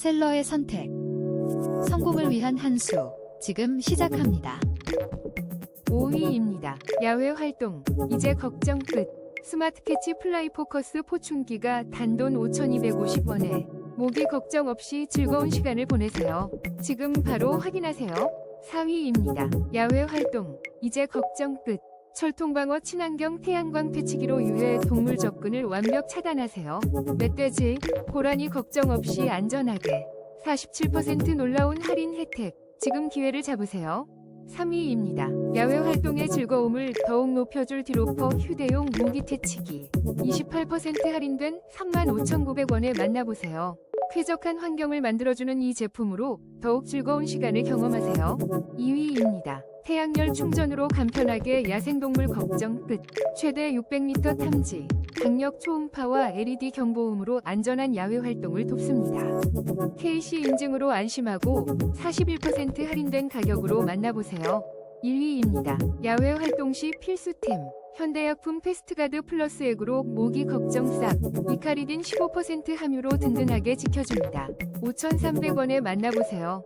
셀러의 선택. 성공을 위한 한 수. 지금 시작합니다. 5위입니다. 야외 활동. 이제 걱정 끝. 스마트 캐치 플라이 포커스 포춘기가 단돈 5,250원에 모기 걱정 없이 즐거운 시간을 보내세요. 지금 바로 확인하세요. 4위입니다. 야외 활동. 이제 걱정 끝. 철통방어 친환경 태양광 퇴치기로 유해 동물 접근을 완벽 차단하세요. 멧돼지, 고라니 걱정 없이 안전하게 47% 놀라운 할인 혜택. 지금 기회를 잡으세요. 3위입니다. 야외 활동의 즐거움을 더욱 높여줄 디로퍼 휴대용 모기 퇴치기. 28% 할인된 35,900원에 만나보세요. 쾌적한 환경을 만들어주는 이 제품으로 더욱 즐거운 시간을 경험하세요. 2위입니다. 태양열 충전으로 간편하게 야생동물 걱정 끝. 최대 600m 탐지. 강력 초음파와 LED 경보음으로 안전한 야외 활동을 돕습니다. KC 인증으로 안심하고 41% 할인된 가격으로 만나보세요. 1위입니다. 야외 활동 시 필수템. 현대약품 패스트가드 플러스 액으로 모기 걱정 싹. 이카리딘 15% 함유로 든든하게 지켜줍니다. 5,300원에 만나보세요.